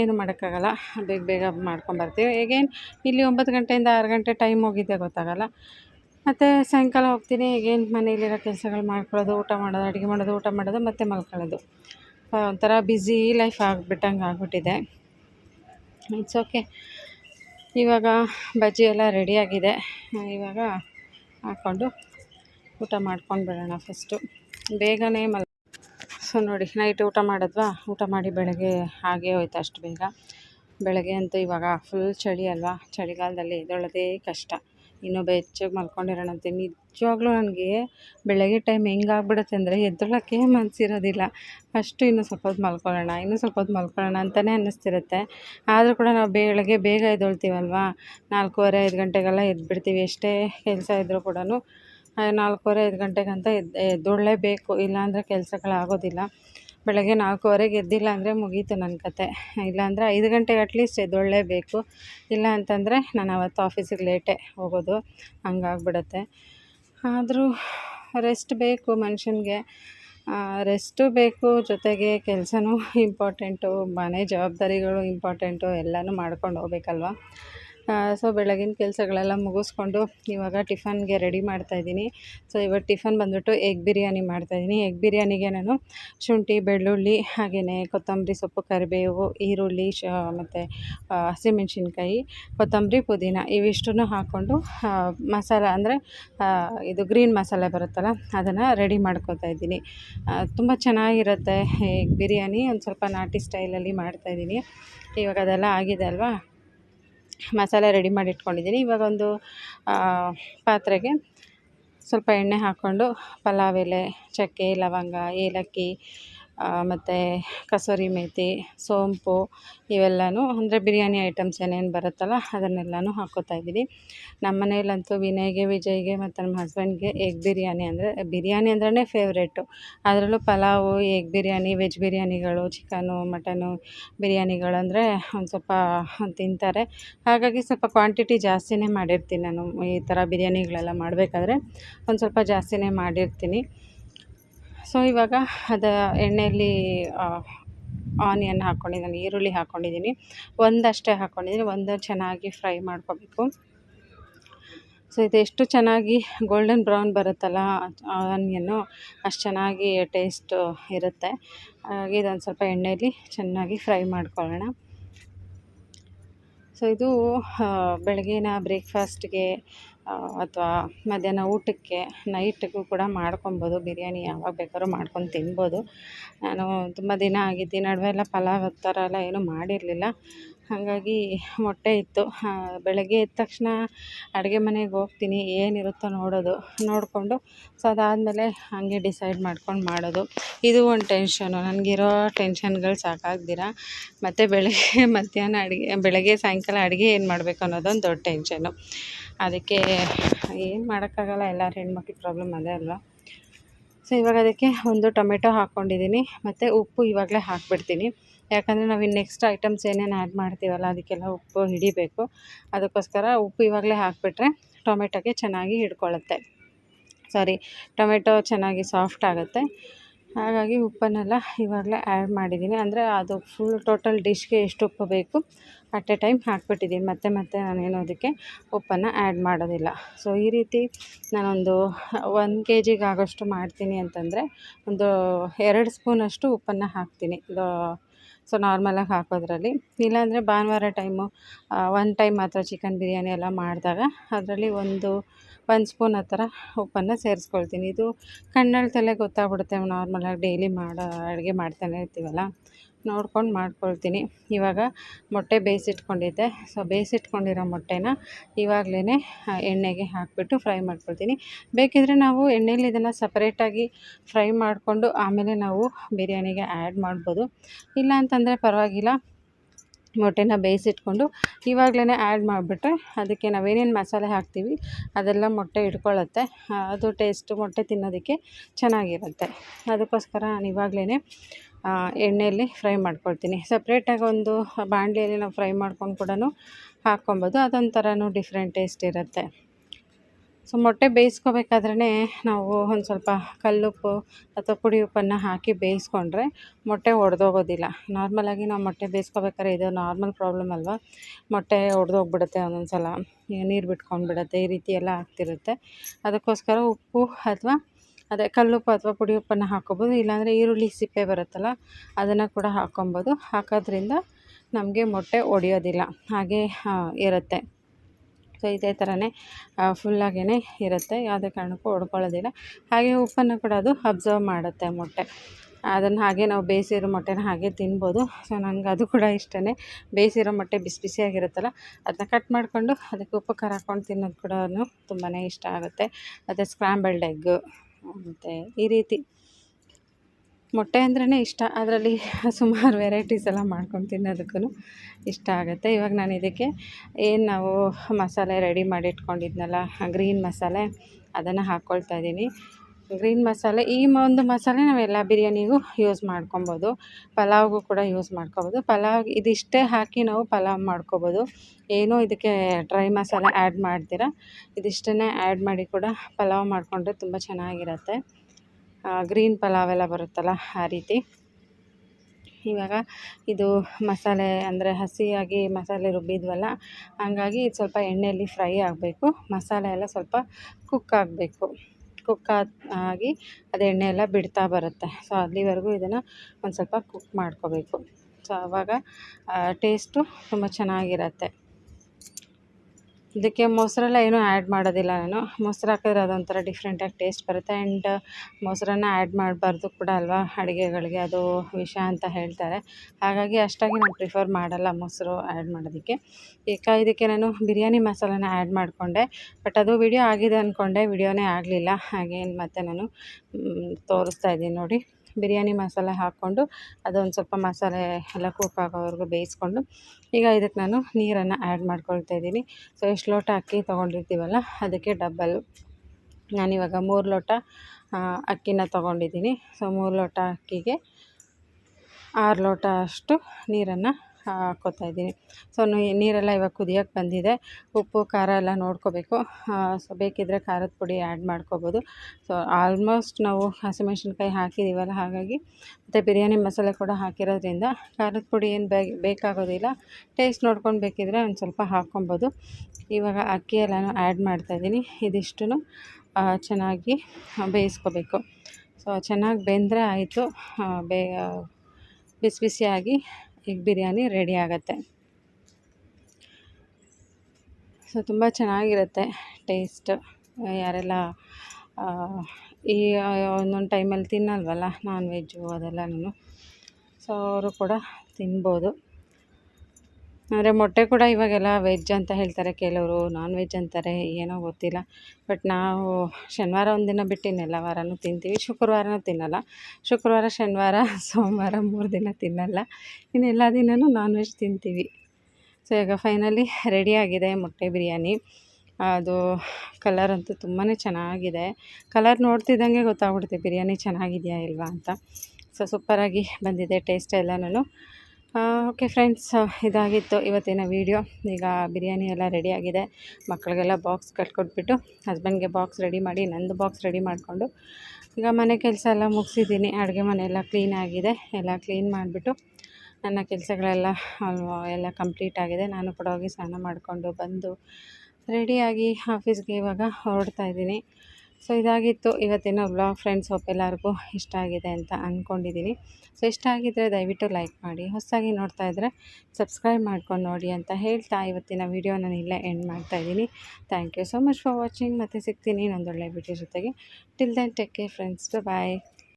ಏನು ಮಾಡೋಕ್ಕಾಗಲ್ಲ. ಬೇಗ ಬೇಗ ಮಾಡ್ಕೊಂಬರ್ತೀವಿ ಈಗೇನು ಇಲ್ಲಿ ಒಂಬತ್ತು ಗಂಟೆಯಿಂದ ಆರು ಗಂಟೆ ಟೈಮ್ ಹೋಗಿದ್ದೆ ಗೊತ್ತಾಗಲ್ಲ. ಮತ್ತು ಸಾಯಂಕಾಲ ಹೋಗ್ತೀನಿ. ಈಗೇನು ಮನೇಲಿರೋ ಕೆಲಸಗಳು ಮಾಡ್ಕೊಳ್ಳೋದು, ಊಟ ಮಾಡೋದು, ಅಡುಗೆ ಮಾಡೋದು, ಊಟ ಮಾಡೋದು, ಮತ್ತು ಮಲ್ಕೊಳ್ಳೋದು. ಒಂಥರ ಬ್ಯುಸಿ ಲೈಫ್ ಆಗಿಬಿಟ್ಟಂಗೆ ಆಗಿಬಿಟ್ಟಿದೆ. ಇಟ್ಸ್ ಓಕೆ ಇವಾಗ ಬಜ್ಜಿ ಎಲ್ಲ ರೆಡಿಯಾಗಿದೆ ಇವಾಗ ಹಾಕ್ಕೊಂಡು ಊಟ ಮಾಡ್ಕೊಂಡು ಬಿಡೋಣ ಫಸ್ಟು ಬೇಗನೆ ಮಲ್ ಸೊ ನೋಡಿ ನೈಟ್ ಊಟ ಮಾಡಿದ್ವಾ? ಊಟ ಮಾಡಿ ಬೆಳಗ್ಗೆ ಹಾಗೇ ಹೋಯ್ತು ಅಷ್ಟು ಬೇಗ. ಬೆಳಗ್ಗೆ ಅಂತೂ ಇವಾಗ ಫುಲ್ ಚಳಿ ಅಲ್ವಾ? ಚಳಿಗಾಲದಲ್ಲಿ ಎದ್ದೇಳೋದೇ ಕಷ್ಟ. ಇನ್ನೂ ಬೆಚ್ಚಗೆ ಮಲ್ಕೊಂಡಿರೋಣ ಅಂತ. ನಿಜವಾಗ್ಲೂ ನನಗೆ ಬೆಳಗ್ಗೆ ಟೈಮ್ ಹೆಂಗಾಗ್ಬಿಡುತ್ತೆ ಅಂದರೆ ಎದ್ದೇಳೋಕ್ಕೆ ಮನಸ್ಸಿರೋದಿಲ್ಲ ಫಸ್ಟು ಇನ್ನೂ ಸ್ವಲ್ಪ ಹೊತ್ತು ಮಲ್ಕೊಳ್ಳೋಣ, ಇನ್ನೂ ಸ್ವಲ್ಪ ಹೊತ್ತು ಮಲ್ಕೊಳ್ಳೋಣ ಅಂತಲೇ ಅನ್ನಿಸ್ತಿರುತ್ತೆ. ಆದರೂ ಕೂಡ ನಾವು ಬೆಳಗ್ಗೆ ಬೇಗ ಎದ್ದೊಳ್ತೀವಲ್ವಾ? ನಾಲ್ಕೂವರೆ, ಐದು ಗಂಟೆಗೆಲ್ಲ ಎದ್ದುಬಿಡ್ತೀವಿ ಎಷ್ಟೇ ಕೆಲಸ ಇದ್ದರೂ ಕೂಡ ನಾಲ್ಕೂವರೆ, ಐದು ಗಂಟೆಗಂತ ಎದ್ದು ಎದ್ದೇಳಲೇಬೇಕು. ಇಲ್ಲಾಂದರೆ ಕೆಲಸಗಳಾಗೋದಿಲ್ಲ. ಬೆಳಗ್ಗೆ ನಾಲ್ಕೂವರೆಗೆ ಎದ್ದಿಲ್ಲ ಅಂದರೆ ಮುಗೀತು ನನ್ನ ಕತೆ. ಇಲ್ಲಾಂದರೆ ಐದು ಗಂಟೆಗೆ ಅಟ್ಲೀಸ್ಟ್ ಎದ್ದೊಳ್ಳೇಬೇಕು. ಇಲ್ಲ ಅಂತಂದರೆ ನಾನು ಅವತ್ತು ಆಫೀಸಿಗೆ ಲೇಟೇ ಹೋಗೋದು. ಹಂಗಾಗ್ಬಿಡತ್ತೆ. ಆದರೂ ರೆಸ್ಟ್ ಬೇಕು ಮನುಷ್ಯನಿಗೆ. ರೆಸ್ಟು ಬೇಕು ಜೊತೆಗೆ ಕೆಲಸನೂ ಇಂಪಾರ್ಟೆಂಟು ಮನೆ ಜವಾಬ್ದಾರಿಗಳು ಇಂಪಾರ್ಟೆಂಟು ಎಲ್ಲನೂ ಮಾಡ್ಕೊಂಡು ಹೋಗ್ಬೇಕಲ್ವ? ಸೊ ಬೆಳಗಿನ ಕೆಲಸಗಳೆಲ್ಲ ಮುಗಿಸ್ಕೊಂಡು ಇವಾಗ ಟಿಫನ್ಗೆ ರೆಡಿ ಮಾಡ್ತಾಯಿದ್ದೀನಿ ಸೊ ಇವಾಗ ಟಿಫನ್ ಬಂದುಬಿಟ್ಟು ಎಗ್ ಬಿರಿಯಾನಿ ಮಾಡ್ತಾಯಿದ್ದೀನಿ ಎಗ್ ಬಿರಿಯಾನಿಗೆ ನಾನು ಶುಂಠಿ, ಬೆಳ್ಳುಳ್ಳಿ ಹಾಗೆಯೇ ಕೊತ್ತಂಬರಿ ಸೊಪ್ಪು, ಕರಿಬೇವು, ಈರುಳ್ಳಿ, ಶ, ಮತ್ತು ಹಸಿಮೆಣ್ಸಿನ್ಕಾಯಿ, ಕೊತ್ತಂಬರಿ, ಪುದೀನ ಇವಿಷ್ಟನ್ನು ಹಾಕ್ಕೊಂಡು ಮಸಾಲ ಅಂದರೆ ಇದು ಗ್ರೀನ್ ಮಸಾಲೆ ಬರುತ್ತಲ್ಲ, ಅದನ್ನು ರೆಡಿ ಮಾಡ್ಕೊತಾ ಇದ್ದೀನಿ. ತುಂಬ ಚೆನ್ನಾಗಿರುತ್ತೆ ಎಗ್ ಬಿರಿಯಾನಿ. ಒಂದು ಸ್ವಲ್ಪ ನಾಟಿ ಸ್ಟೈಲಲ್ಲಿ ಮಾಡ್ತಾಯಿದ್ದೀನಿ ಇವಾಗ ಅದೆಲ್ಲ ಆಗಿದೆ ಅಲ್ವಾ? ಮಸಾಲೆ ರೆಡಿ ಮಾಡಿ ಇಟ್ಕೊಂಡಿದ್ದೀನಿ. ಇವಾಗ ಒಂದು ಪಾತ್ರೆಗೆ ಸ್ವಲ್ಪ ಎಣ್ಣೆ ಹಾಕ್ಕೊಂಡು ಪಲಾವ್ ಎಲೆ, ಚಕ್ಕೆ, ಲವಂಗ, ಏಲಕ್ಕಿ ಮತ್ತು ಕಸೂರಿ ಮೇಥಿ ಸೋಂಪು ಇವೆಲ್ಲನೂ ಅಂದರೆ ಬಿರಿಯಾನಿ ಐಟಮ್ಸ್ ಏನೇನು ಬರುತ್ತಲ್ಲ ಅದನ್ನೆಲ್ಲನೂ ಹಾಕ್ಕೋತಾ ಇದ್ದೀನಿ ನಮ್ಮ ಮನೆಯಲ್ಲಂತೂ ವಿನಯ್ಗೆ, ವಿಜಯ್ಗೆ ಮತ್ತು ನಮ್ಮ ಹಸ್ಬೆಂಡ್ಗೆ ಎಗ್ ಬಿರಿಯಾನಿ ಅಂದರೆ, ಬಿರಿಯಾನಿ ಅಂದ್ರೇ ಫೇವ್ರೇಟು ಅದರಲ್ಲೂ ಪಲಾವು ಎಗ್ ಬಿರಿಯಾನಿ ವೆಜ್ ಬಿರಿಯಾನಿಗಳು ಚಿಕನು ಮಟನು ಬಿರಿಯಾನಿಗಳಂದರೆ ಒಂದು ಸ್ವಲ್ಪ ತಿಂತಾರೆ. ಹಾಗಾಗಿ ಸ್ವಲ್ಪ ಕ್ವಾಂಟಿಟಿ ಜಾಸ್ತಿನೇ ಮಾಡಿರ್ತೀನಿ ನಾನು ಈ ಥರ ಬಿರಿಯಾನಿಗಳೆಲ್ಲ ಮಾಡಬೇಕಾದ್ರೆ. ಒಂದು ಸ್ವಲ್ಪ ಜಾಸ್ತಿನೇ ಮಾಡಿರ್ತೀನಿ. ಸೊ ಇವಾಗ ಅದು ಎಣ್ಣೆಯಲ್ಲಿ ಆನಿಯನ್ ಹಾಕ್ಕೊಂಡಿದ್ದೀನಿ ಈರುಳ್ಳಿ ಹಾಕ್ಕೊಂಡಿದ್ದೀನಿ ಒಂದಷ್ಟೇ ಹಾಕ್ಕೊಂಡಿದ್ದೀನಿ ಒಂದು ಚೆನ್ನಾಗಿ ಫ್ರೈ ಮಾಡ್ಕೋಬೇಕು. ಸೊ ಇದು ಎಷ್ಟು ಚೆನ್ನಾಗಿ ಗೋಲ್ಡನ್ ಬ್ರೌನ್ ಬರುತ್ತಲ್ಲ ಆನಿಯನ್ನು, ಅಷ್ಟು ಚೆನ್ನಾಗಿ ಟೇಸ್ಟು ಇರುತ್ತೆ. ಹಾಗಾಗಿ ಇದೊಂದು ಸ್ವಲ್ಪ ಎಣ್ಣೆಯಲ್ಲಿ ಚೆನ್ನಾಗಿ ಫ್ರೈ ಮಾಡ್ಕೊಳ್ಳೋಣ. ಸೊ ಇದು ಬೆಳಗಿನ ಬ್ರೇಕ್ಫಾಸ್ಟ್ಗೆ ಅಥವಾ ಮಧ್ಯಾಹ್ನ ಊಟಕ್ಕೆ ನೈಟ್ಗೂ ಕೂಡ ಮಾಡ್ಕೊಬೋದು. ಬಿರಿಯಾನಿ ಯಾವಾಗ ಬೇಕಾದ್ರೂ ಮಾಡ್ಕೊಂಡು ತಿನ್ಬೋದು. ನಾನು ತುಂಬ ದಿನ ಆಗಿದ್ದು, ಈ ನಡುವೆ ಎಲ್ಲ ಪಲಾವ್ ಥರ ಎಲ್ಲ ಏನೂ ಮಾಡಿರಲಿಲ್ಲ. ಹಾಗಾಗಿ ಮೊಟ್ಟೆ ಇತ್ತು. ಬೆಳಗ್ಗೆ ಎದ್ದ ತಕ್ಷಣ ಅಡುಗೆ ಮನೆಗೆ ಹೋಗ್ತೀನಿ. ಏನಿರುತ್ತೋ ನೋಡೋದು. ನೋಡಿಕೊಂಡು ಸೊ ಅದಾದಮೇಲೆ ಹಾಗೆ ಡಿಸೈಡ್ ಮಾಡ್ಕೊಂಡು ಮಾಡೋದು. ಇದು ಒಂದು ಟೆನ್ಷನು. ನನಗಿರೋ ಟೆನ್ಷನ್ಗಳು ಸಾಕಾಗ್ದಿರ? ಮತ್ತು ಬೆಳಗ್ಗೆ ಮಧ್ಯಾಹ್ನ ಅಡುಗೆ, ಬೆಳಗ್ಗೆ ಸಾಯಂಕಾಲ ಅಡುಗೆ ಏನು ಮಾಡಬೇಕು ಅನ್ನೋದೊಂದು ದೊಡ್ಡ ಟೆನ್ಷನು. ಅದಕ್ಕೆ ಏನು ಮಾಡೋಕ್ಕಾಗಲ್ಲ. ಎಲ್ಲರ ಹೆಣ್ಮಕ್ಳ ಪ್ರಾಬ್ಲಮ್ ಅದೇ ಅಲ್ವಾ? ಸೊ ಇವಾಗ ಅದಕ್ಕೆ ಒಂದು ಟೊಮೆಟೊ ಹಾಕ್ಕೊಂಡಿದ್ದೀನಿ ಮತ್ತು ಉಪ್ಪು ಇವಾಗಲೇ ಹಾಕ್ಬಿಡ್ತೀನಿ. ಯಾಕಂದರೆ ನಾವು ಇನ್ನು ನೆಕ್ಸ್ಟ್ ಐಟಮ್ಸ್ ಏನೇನು ಆ್ಯಡ್ ಮಾಡ್ತೀವಲ್ಲ, ಅದಕ್ಕೆಲ್ಲ ಉಪ್ಪು ಹಿಡಿಬೇಕು. ಅದಕ್ಕೋಸ್ಕರ ಉಪ್ಪು ಇವಾಗಲೇ ಹಾಕಿಬಿಟ್ರೆ ಟೊಮೆಟೊಗೆ ಚೆನ್ನಾಗಿ ಹಿಡ್ಕೊಳ್ಳುತ್ತೆ ಸಾರಿ ಟೊಮೆಟೊ ಚೆನ್ನಾಗಿ ಸಾಫ್ಟ್ ಆಗುತ್ತೆ. ಹಾಗಾಗಿ ಉಪ್ಪನ್ನೆಲ್ಲ ಇವಾಗಲೇ ಆ್ಯಡ್ ಮಾಡಿದ್ದೀನಿ ಅಂದರೆ ಅದು ಫುಲ್ ಟೋಟಲ್ ಡಿಶ್ಗೆ ಎಷ್ಟು ಉಪ್ಪು ಬೇಕು ಅಟ್ ಎ ಟೈಮ್ ಹಾಕ್ಬಿಟ್ಟಿದ್ದೀನಿ ಮತ್ತೆ ಮತ್ತೆ ನಾನೇನು ಅದಕ್ಕೆ ಉಪ್ಪನ್ನು ಆ್ಯಡ್ ಮಾಡೋದಿಲ್ಲ. ಸೊ ಈ ರೀತಿ ನಾನೊಂದು ಒಂದು ಕೆ ಜಿಗೆ ಆಗೋಷ್ಟು ಮಾಡ್ತೀನಿ ಅಂತಂದರೆ ಒಂದು ಎರಡು ಸ್ಪೂನಷ್ಟು ಉಪ್ಪನ್ನು ಹಾಕ್ತೀನಿ. ಸೊ ನಾರ್ಮಲಾಗಿ ಹಾಕೋದ್ರಲ್ಲಿ. ಇಲ್ಲಾಂದರೆ ಭಾನುವಾರ ಟೈಮು ಒನ್ ಟೈಮ್ ಮಾತ್ರ ಚಿಕನ್ ಬಿರಿಯಾನಿ ಎಲ್ಲ ಮಾಡಿದಾಗ ಅದರಲ್ಲಿ ಒಂದು ಒಂದು ಸ್ಪೂನ್ ಆ ಥರ ಉಪ್ಪನ್ನು ಸೇರಿಸ್ಕೊಳ್ತೀನಿ. ಇದು ಕಣ್ಣಲ್ಲಿ ತಲೆ ಗೊತ್ತಾಗ್ಬಿಡುತ್ತೆ ನಾರ್ಮಲಾಗಿ ಡೈಲಿ ಮಾಡೋ ಅಡುಗೆ ಮಾಡ್ತಾನೆ ಇರ್ತೀವಲ್ಲ. ನೋಡ್ಕೊಂಡು ಮಾಡ್ಕೊಳ್ತೀನಿ. ಇವಾಗ ಮೊಟ್ಟೆ ಬೇಯಿಸಿಟ್ಕೊಂಡಿದ್ದೆ. ಸೊ ಬೇಯಿಸಿಟ್ಕೊಂಡಿರೋ ಮೊಟ್ಟೆನ ಇವಾಗಲೇ ಎಣ್ಣೆಗೆ ಹಾಕಿಬಿಟ್ಟು ಫ್ರೈ ಮಾಡ್ಕೊಳ್ತೀನಿ. ಬೇಕಿದ್ದರೆ ನಾವು ಎಣ್ಣೆಯಲ್ಲಿ ಇದನ್ನು ಸಪ್ರೇಟಾಗಿ ಫ್ರೈ ಮಾಡಿಕೊಂಡು ಆಮೇಲೆ ನಾವು ಬಿರಿಯಾನಿಗೆ ಆ್ಯಡ್ ಮಾಡ್ಬೋದು. ಇಲ್ಲ ಅಂತಂದರೆ ಪರವಾಗಿಲ್ಲ. ಮೊಟ್ಟೆನ ಬೇಯಿಸಿಟ್ಕೊಂಡು ಇವಾಗಲೇ ಆ್ಯಡ್ ಮಾಡಿಬಿಟ್ರೆ ಅದಕ್ಕೆ ನಾವೇನೇನು ಮಸಾಲೆ ಹಾಕ್ತೀವಿ, ಅದೆಲ್ಲ ಮೊಟ್ಟೆ ಇಟ್ಕೊಳ್ಳುತ್ತೆ ಅದು ಟೇಸ್ಟು ಮೊಟ್ಟೆ ತಿನ್ನೋದಕ್ಕೆ ಚೆನ್ನಾಗಿರುತ್ತೆ. ಅದಕ್ಕೋಸ್ಕರ ನಾನು ಇವಾಗಲೇ ಎಣ್ಣೆಯಲ್ಲಿ ಫ್ರೈ ಮಾಡ್ಕೊಳ್ತೀನಿ. ಸಪ್ರೇಟಾಗಿ ಒಂದು ಬಾಣಲಿಯಲ್ಲಿ ನಾವು ಫ್ರೈ ಮಾಡ್ಕೊಂಡು ಕೂಡ ಹಾಕ್ಕೊಬೋದು. ಅದೊಂಥರನೂ ಡಿಫ್ರೆಂಟ್ ಟೇಸ್ಟ್ ಇರುತ್ತೆ. ಸೊ, ಮೊಟ್ಟೆ ಬೇಯಿಸ್ಕೋಬೇಕಾದ್ರೆ ನಾವು ಒಂದು ಸ್ವಲ್ಪ ಕಲ್ಲುಪ್ಪು ಅಥವಾ ಪುಡಿ ಉಪ್ಪನ್ನು ಹಾಕಿ ಬೇಯಿಸ್ಕೊಂಡ್ರೆ ಮೊಟ್ಟೆ ಒಡೆದೋಗೋದಿಲ್ಲ. ನಾರ್ಮಲಾಗಿ ನಾವು ಮೊಟ್ಟೆ ಬೇಯಿಸ್ಕೋಬೇಕಾದ್ರೆ ಇದು ನಾರ್ಮಲ್ ಪ್ರಾಬ್ಲಮ್ ಅಲ್ವಾ? ಮೊಟ್ಟೆ ಒಡೆದೋಗ್ಬಿಡುತ್ತೆ ಒಂದೊಂದು ಸಲ ನೀರು ಬಿಟ್ಕೊಂಡ್ಬಿಡುತ್ತೆ. ಈ ರೀತಿ ಎಲ್ಲ ಆಗ್ತಿರುತ್ತೆ. ಅದಕ್ಕೋಸ್ಕರ ಉಪ್ಪು ಅಥವಾ ಅದೇ ಕಲ್ಲುಪ್ಪು ಅಥವಾ ಪುಡಿ ಉಪ್ಪನ್ನು ಹಾಕ್ಕೊಬೋದು ಇಲ್ಲಾಂದರೆ ಈರುಳ್ಳಿ ಸಿಪ್ಪೆ ಬರುತ್ತಲ್ಲ, ಅದನ್ನು ಕೂಡ ಹಾಕ್ಕೊಬೋದು ಹಾಕೋದ್ರಿಂದ ನಮಗೆ ಮೊಟ್ಟೆ ಒಡೆಯೋದಿಲ್ಲ, ಹಾಗೆ ಇರುತ್ತೆ. ಸೊ ಇದೇ ಥರನೇ ಫುಲ್ಲಾಗೇ ಇರುತ್ತೆ. ಯಾವುದೇ ಕಾರಣಕ್ಕೂ ಒಡ್ಕೊಳ್ಳೋದಿಲ್ಲ. ಹಾಗೆ ಉಪ್ಪನ್ನು ಕೂಡ ಅದು ಅಬ್ಸರ್ವ್ ಮಾಡುತ್ತೆ ಮೊಟ್ಟೆ. ಅದನ್ನು ಹಾಗೆ ನಾವು ಬೇಯಿಸಿರೋ ಮೊಟ್ಟೆನ ಹಾಗೆ ತಿನ್ಬೋದು. ಸೊ ನನಗೆ ಅದು ಕೂಡ ಇಷ್ಟನೇ. ಬೇಯಿಸಿರೋ ಮೊಟ್ಟೆ ಬಿಸಿ ಬಿಸಿಯಾಗಿರುತ್ತಲ್ಲ, ಅದನ್ನ ಕಟ್ ಮಾಡಿಕೊಂಡು ಅದಕ್ಕೆ ಉಪ್ಪು ಖಾರ ಹಾಕ್ಕೊಂಡು ತಿನ್ನೋದು ಕೂಡ ತುಂಬಾ ಇಷ್ಟ ಆಗುತ್ತೆ. ಮತ್ತು ಸ್ಕ್ರಾಂಬಲ್ಡ್ ಎಗ್ಗು ಮತ್ತು ಈ ರೀತಿ. ಮೊಟ್ಟೆ ಅಂದ್ರೇ ಇಷ್ಟ. ಅದರಲ್ಲಿ ಸುಮಾರು ವೆರೈಟೀಸ್ ಎಲ್ಲ ಮಾಡ್ಕೊಂಡು ತಿನ್ನೋದಕ್ಕೂ ಇಷ್ಟ ಆಗುತ್ತೆ. ಇವಾಗ ನಾನು ಇದಕ್ಕೆ ಏನು ನಾವು ಮಸಾಲೆ ರೆಡಿ ಮಾಡಿ ಇಟ್ಕೊಂಡಿದ್ನಲ್ಲ ಗ್ರೀನ್ ಮಸಾಲೆ, ಅದನ್ನು ಹಾಕ್ಕೊಳ್ತಾ ಇದ್ದೀನಿ ಗ್ರೀನ್ ಮಸಾಲೆ, ಈ ಒಂದು ಮಸಾಲೆ ನಾವೆಲ್ಲ ಬಿರಿಯಾನಿಗೂ ಯೂಸ್ ಮಾಡ್ಕೊಬೋದು. ಪಲಾವ್ಗೂ ಕೂಡ ಯೂಸ್ ಮಾಡ್ಕೊಬೋದು. ಪಲಾವ್ ಇದಿಷ್ಟೇ ಹಾಕಿ ನಾವು ಪಲಾವ್ ಮಾಡ್ಕೊಬೋದು. ಏನೋ ಇದಕ್ಕೆ ಡ್ರೈ ಮಸಾಲೆ ಆ್ಯಡ್ ಮಾಡ್ತೀರಾ? ಇದಿಷ್ಟನ್ನೇ ಆ್ಯಡ್ ಮಾಡಿ ಕೂಡ ಪಲಾವ್ ಮಾಡಿಕೊಂಡ್ರೆ ತುಂಬ ಚೆನ್ನಾಗಿರುತ್ತೆ. ಗ್ರೀನ್ ಪಲಾವ್ ಎಲ್ಲ ಬರುತ್ತಲ್ಲ ಆ ರೀತಿ. ಇವಾಗ ಇದು ಮಸಾಲೆ ಅಂದರೆ ಹಸಿಯಾಗಿ ಮಸಾಲೆ ರುಬ್ಬಿದ್ವಲ್ಲ, ಹಂಗಾಗಿ ಇದು ಸ್ವಲ್ಪ ಎಣ್ಣೆಯಲ್ಲಿ ಫ್ರೈ ಆಗಬೇಕು. ಮಸಾಲೆ ಎಲ್ಲ ಸ್ವಲ್ಪ ಕುಕ್ ಆಗಬೇಕು. ಕುಕ್ ಆಗಿ ಅದು ಎಣ್ಣೆ ಎಲ್ಲ ಬಿಡ್ತಾ ಬರುತ್ತೆ. ಸೊ ಅಲ್ಲಿವರೆಗೂ ಇದನ್ನು ಒಂದು ಸ್ವಲ್ಪ ಕುಕ್ ಮಾಡ್ಕೋಬೇಕು. ಸೊ ಆವಾಗ ಟೇಸ್ಟು ತುಂಬ ಚೆನ್ನಾಗಿರತ್ತೆ. ಇದಕ್ಕೆ ಮೊಸರೆಲ್ಲ ಏನೂ ಆ್ಯಡ್ ಮಾಡೋದಿಲ್ಲ ನಾನು. ಮೊಸ್ರು ಹಾಕಿದ್ರೆ ಅದೊಂಥರ ಡಿಫ್ರೆಂಟಾಗಿ ಟೇಸ್ಟ್ ಬರುತ್ತೆ. ಆ್ಯಂಡ್ ಮೊಸರನ್ನ ಆ್ಯಡ್ ಮಾಡಬಾರ್ದು ಕೂಡ ಅಲ್ವಾ ಅಡುಗೆಗಳಿಗೆ. ಅದು ವಿಷ ಅಂತ ಹೇಳ್ತಾರೆ. ಹಾಗಾಗಿ ಅಷ್ಟಾಗಿ ನಾನು ಪ್ರಿಫರ್ ಮಾಡಲ್ಲ ಮೊಸರು ಆ್ಯಡ್ ಮಾಡೋದಕ್ಕೆ. ಈಗ ಇದಕ್ಕೆ ನಾನು ಬಿರಿಯಾನಿ ಮಸಾಲನ ಆ್ಯಡ್ ಮಾಡಿಕೊಂಡೆ. ಬಟ್ ಅದು ವಿಡಿಯೋ ಆಗಿದೆ ಅಂದ್ಕೊಂಡೆ ವಿಡಿಯೋನೇ ಆಗಲಿಲ್ಲ. ಹಾಗೇನು ಮತ್ತೆ ನಾನು ತೋರಿಸ್ತಾ ಇದ್ದೀನಿ ನೋಡಿ. ಬಿರಿಯಾನಿ ಮಸಾಲೆ ಹಾಕ್ಕೊಂಡು ಅದೊಂದು ಸ್ವಲ್ಪ ಮಸಾಲೆ ಎಲ್ಲ ಕುಕ್ ಆಗೋವರೆಗೂ ಬೇಯಿಸ್ಕೊಂಡು ಈಗ ಇದಕ್ಕೆ ನಾನು ನೀರನ್ನು ಆ್ಯಡ್ ಮಾಡ್ಕೊಳ್ತಾ ಇದ್ದೀನಿ. ಸೊ ಎಷ್ಟು ಲೋಟ ಅಕ್ಕಿ ತೊಗೊಂಡಿರ್ತೀವಲ್ಲ, ಅದಕ್ಕೆ ಡಬ್ಬಲ್ ನಾನಿವಾಗ ಮೂರು ಲೋಟ ಅಕ್ಕಿನ ತೊಗೊಂಡಿದ್ದೀನಿ. ಸೊ ಮೂರು ಲೋಟ ಅಕ್ಕಿಗೆ ಆರು ಲೋಟ ಅಷ್ಟು ನೀರನ್ನು ಹಾಕ್ಕೋತಾ ಇದ್ದೀನಿ. ಸೊ ನೀರೆಲ್ಲ ಇವಾಗ ಕುದಿಯೋಕ್ಕೆ ಬಂದಿದೆ. ಉಪ್ಪು, ಖಾರ ಎಲ್ಲ ನೋಡ್ಕೋಬೇಕು. ಸೊ ಬೇಕಿದ್ದರೆ ಖಾರದ ಪುಡಿ ಆ್ಯಡ್ ಮಾಡ್ಕೋಬೋದು. ಸೊ ಆಲ್ಮೋಸ್ಟ್ ನಾವು ಹಸಿಮೆಣ್ಸಿನ್ಕಾಯಿ ಹಾಕಿದ್ದೀವಲ್ಲ ಹಾಗಾಗಿ ಮತ್ತು ಬಿರಿಯಾನಿ ಮಸಾಲೆ ಕೂಡ ಹಾಕಿರೋದ್ರಿಂದ ಖಾರದ ಪುಡಿ ಏನು ಬೇಕಾಗೋದಿಲ್ಲ. ಟೇಸ್ಟ್ ನೋಡ್ಕೊಂಡು ಬೇಕಿದ್ರೆ ಒಂದು ಸ್ವಲ್ಪ ಹಾಕ್ಕೊಬೋದು. ಇವಾಗ ಅಕ್ಕಿ ಎಲ್ಲನೂ ಆ್ಯಡ್ ಮಾಡ್ತಾಯಿದ್ದೀನಿ ಇದಿಷ್ಟು ಚೆನ್ನಾಗಿ ಬೇಯಿಸ್ಕೋಬೇಕು. ಸೊ ಚೆನ್ನಾಗಿ ಬೆಂದರೆ ಆಯಿತು. ಬೇ ಬಿಸಿ ಬಿಸಿಯಾಗಿ ಎಗ್ ಬಿರಿಯಾನಿ ರೆಡಿ ಆಗುತ್ತೆ. ಸೊ, ತುಂಬ ಚೆನ್ನಾಗಿರುತ್ತೆ ಟೇಸ್ಟ್. ಯಾರೆಲ್ಲ ಈ ಒಂದೊಂದು ಟೈಮಲ್ಲಿ ತಿನ್ನಲ್ವಲ್ಲ ನಾನ್ ವೆಜ್ಜು ಅದೆಲ್ಲನೂ ಸೊ, ಅವರು ಕೂಡ ತಿನ್ಬೋದು. ಅಂದರೆ ಮೊಟ್ಟೆ ಕೂಡ ಇವಾಗೆಲ್ಲ ವೆಜ್ ಅಂತ ಹೇಳ್ತಾರೆ ಕೆಲವರು ನಾನ್ ವೆಜ್ ಅಂತಾರೆ, ಏನೋ ಗೊತ್ತಿಲ್ಲ. ಬಟ್ ನಾವು ಶನಿವಾರ ಒಂದಿನ ಬಿಟ್ಟು ಇನ್ನೆಲ್ಲ ವಾರನೂ ತಿಂತೀವಿ. ಶುಕ್ರವಾರನೂ ತಿನ್ನಲ್ಲ. ಶುಕ್ರವಾರ, ಶನಿವಾರ, ಸೋಮವಾರ ಮೂರು ದಿನ ತಿನ್ನಲ್ಲ. ಇನ್ನೆಲ್ಲ ದಿನವೂ ನಾನ್ ವೆಜ್ ತಿಂತೀವಿ. ಸೊ ಈಗ ಫೈನಲಿ ರೆಡಿಯಾಗಿದೆ ಮೊಟ್ಟೆ ಬಿರಿಯಾನಿ. ಅದು ಕಲರ್ ಅಂತೂ ತುಂಬಾ ಚೆನ್ನಾಗಿದೆ. ಕಲರ್ ನೋಡ್ತಿದ್ದಂಗೆ ಗೊತ್ತಾಗ್ಬಿಡುತ್ತೆ, ಬಿರಿಯಾನಿ ಚೆನ್ನಾಗಿದೆಯಾ ಇಲ್ವಾ ಅಂತ. ಸೊ ಸೂಪರಾಗಿ ಬಂದಿದೆ ಟೇಸ್ಟ್ ಎಲ್ಲನೂ ಓಕೆ ಫ್ರೆಂಡ್ಸ್ ಇದಾಗಿತ್ತು ಇವತ್ತಿನ ವೀಡಿಯೋ ಈಗ ಬಿರಿಯಾನಿ ಎಲ್ಲ ರೆಡಿಯಾಗಿದೆ ಮಕ್ಕಳಿಗೆಲ್ಲ ಬಾಕ್ಸ್ ಕಟ್ಕೊಟ್ಬಿಟ್ಟು ಹಸ್ಬೆಂಡ್ಗೆ ಬಾಕ್ಸ್ ರೆಡಿ ಮಾಡಿ, ನಂದು ಬಾಕ್ಸ್ ರೆಡಿ ಮಾಡಿಕೊಂಡು ಈಗ ಮನೆ ಕೆಲಸ ಎಲ್ಲ ಮುಗಿಸಿದ್ದೀನಿ. ಅಡುಗೆ ಮನೆ ಎಲ್ಲ ಕ್ಲೀನಾಗಿದೆ ಎಲ್ಲ ಕ್ಲೀನ್ ಮಾಡಿಬಿಟ್ಟು ನನ್ನ ಕೆಲಸಗಳೆಲ್ಲ ಎಲ್ಲ ಕಂಪ್ಲೀಟ್ ಆಗಿದೆ. ನಾನು ಕೂಡ ಹೋಗಿ ಸ್ನಾನ ಮಾಡಿಕೊಂಡು ಬಂದು ರೆಡಿಯಾಗಿ ಆಫೀಸ್ಗೆ ಇವಾಗ ಹೊರಡ್ತಾ ಇದ್ದೀನಿ. ಸೊ ಇದಾಗಿತ್ತು. ಇವತ್ತಿನ ಬ್ಲಾಗ್ ಫ್ರೆಂಡ್ಸ್ ಹೋಪ್ ಎಲ್ಲರಿಗೂ ಇಷ್ಟ ಆಗಿದೆ ಅಂತ ಅಂದ್ಕೊಂಡಿದ್ದೀನಿ ಸೊ ಇಷ್ಟ ಆಗಿದ್ದರೆ ದಯವಿಟ್ಟು ಲೈಕ್ ಮಾಡಿ. ಹೊಸದಾಗಿ ನೋಡ್ತಾ ಇದ್ದರೆ ಸಬ್ಸ್ಕ್ರೈಬ್ ಮಾಡ್ಕೊಂಡು ನೋಡಿ ಅಂತ ಹೇಳ್ತಾ ಇವತ್ತಿನ ವೀಡಿಯೋ ನಾನು ಇಲ್ಲೇ ಎಂಡ್ ಮಾಡ್ತಾಯಿದ್ದೀನಿ thank you so much for watching ಮತ್ತು ಸಿಗ್ತೀನಿ ಇನ್ನೊಂದೊಳ್ಳೆ ವಿಡಿಯೋ ಜೊತೆಗೆ. Till then take care friends bye